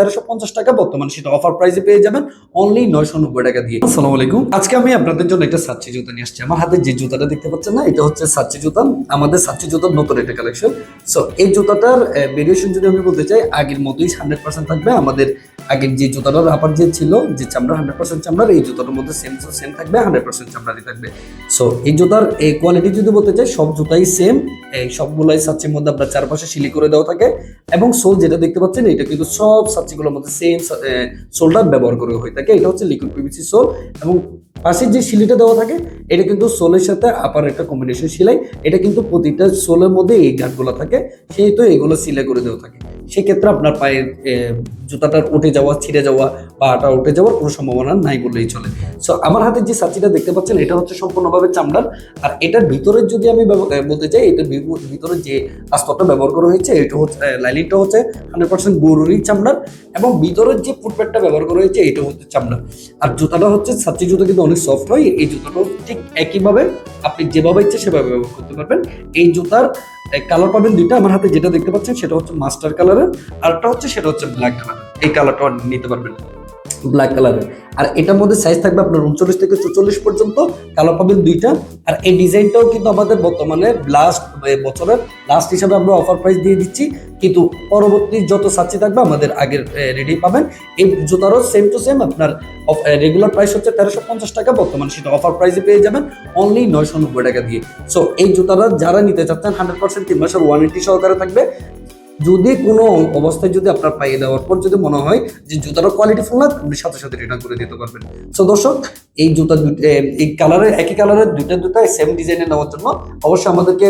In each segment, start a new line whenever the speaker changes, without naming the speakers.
তেরোশো পঞ্চাশ টাকা বর্তমানে সেটা অফার প্রাইসে পেয়ে যাবেন। অনলি নয়শো নব্বই টাকা দিয়ে। আলাইকুম। আজকে আমি আপনাদের জন্য একটা সাচ্চি জুতা নিয়ে আসছি। আমার হাতে যে জুতাটা দেখতে পাচ্ছেন না, এটা হচ্ছে সাচ্চি জুতা। আমাদের সাচ্চি জুতার নতুন একটা কালেকশন সো এই জুতাটার ভেরিয়েশন যদি আমি বলতে চাই, আগের মতোই হান্ড্রেড পার্সেন্ট থাকবে। আমাদের আগের যে জুতাটার আপার যে ছিল, যে চামড়া হান্ড্রেড পার্সেন্ট চামড়ার, এই মধ্যে সেম সেম থাকবে হান্ড্রেড পার্সেন্ট চামড়ারই থাকবে। সো এই জুতার এই কোয়ালিটি যদি বলতে চাই, সব জুতাই সেম এই সবগুলাই সাচ্চির মধ্যে আপনার চারপাশে সিলি করে দেওয়া থাকে। এবং সোল যেটা দেখতে পাচ্ছেন, এটা কিন্তু সব সাচ্চিগুলোর মধ্যে সেম সোলটা ব্যবহার করে হয়ে থাকে। এটা হচ্ছে লিকুইড পিভিসি সোল এবং পাশে যে শিলিটা দেওয়া থাকে, এটা কিন্তু সোলের সাথে আপার একটা কম্বিনেশন সিলাই। এটা কিন্তু প্রতিটা সোলের মধ্যে এই গাঁটগুলো থাকে। সেহেতু এগুলো সিলাই করে দেওয়া থাকে। সেক্ষেত্রে আপনার পায়ের জুতাটার উঠে যাওয়া, ছিঁড়ে যাওয়া বা আটা উঠে যাওয়ার কোনো সম্ভাবনা নাই বললেই চলে। সো আমার হাতে যে সাচিটা দেখতে পাচ্ছেন, এটা হচ্ছে সম্পূর্ণভাবে চামড়ার। আর এটার ভিতরের যদি আমি বলতে চাই, এটার ভিতর- ভিতরে যে আস্তরটা ব্যবহার করা হয়েছে, এটা হচ্ছে লাইলিনটা হচ্ছে হান্ড্রেড পার্সেন্ট গরুরই চামড়ার এবং ভিতরের যে ফুটপ্যাডটা ব্যবহার করা হয়েছে, এটা হচ্ছে চামড়া আর জুতাটা হচ্ছে সাচ্চি জুতা কিন্তু অনেক সফট হয়, এই জুতাটাও ঠিক একইভাবে আপনি যেভাবে ইচ্ছে সেভাবে ব্যবহার করতে পারবেন। এই জুতার কালার পাবেন দুইটা। আমার হাতে যেটা দেখতে পাচ্ছেন সেটা হচ্ছে মাস্টার কালারের আর একটা হচ্ছে সেটা হচ্ছে ব্ল্যাক কালার এই কালারটা নিতে পারবেন। ব্ল্যাক কালারের আর এটার মধ্যে সাইজ থাকবে আপনার উনচল্লিশ থেকে চৌচল্লিশ পর্যন্ত কালার পাবেন দুইটা। আর এই ডিজাইনটাও কিন্তু আমাদের বর্তমানে লাস্ট বছরের লাস্ট হিসাবে আমরা অফার প্রাইস দিয়ে দিচ্ছি। কিন্তু পরবর্তী যত সাচ্চি থাকবে আমাদের আগের রেডি পাবেন। এই জুতারও সেম টু সেম আপনার রেগুলার প্রাইস হচ্ছে তেরোশো পঞ্চাশ টাকা। বর্তমানে সেটা অফার প্রাইসে পেয়ে যাবেন অনলি নয়শো নব্বই টাকা দিয়ে। সো এই জুতাটা যারা নিতে চাচ্ছেন হান্ড্রেড পার্সেন্ট তিন মাসের ওয়ারেন্টি সহকারে থাকবে। যদি কোনো অবস্থায় যদি আপনার পাইয়ে দেওয়ার পর যদি মনে হয় যে জুতাটা কোয়ালিটি ফুল না, আপনি সাথে সাথে রিটার্ন করে দিতে পারবেন। সো দর্শক, এই জুতা এই কালারের একই কালারের দুইটা জুতা সেম ডিজাইনে নেওয়ার জন্য অবশ্যই আমাদেরকে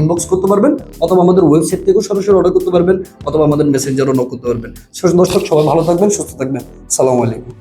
ইনবক্স করতে পারবেন অথবা আমাদের ওয়েবসাইট থেকেও সরাসরি অর্ডার করতে পারবেন অথবা আমাদের মেসেঞ্জারও নক করতে পারবেন। সো দর্শক, সবাই ভালো থাকবেন, সুস্থ থাকবেন। সালামু আলাইকুম।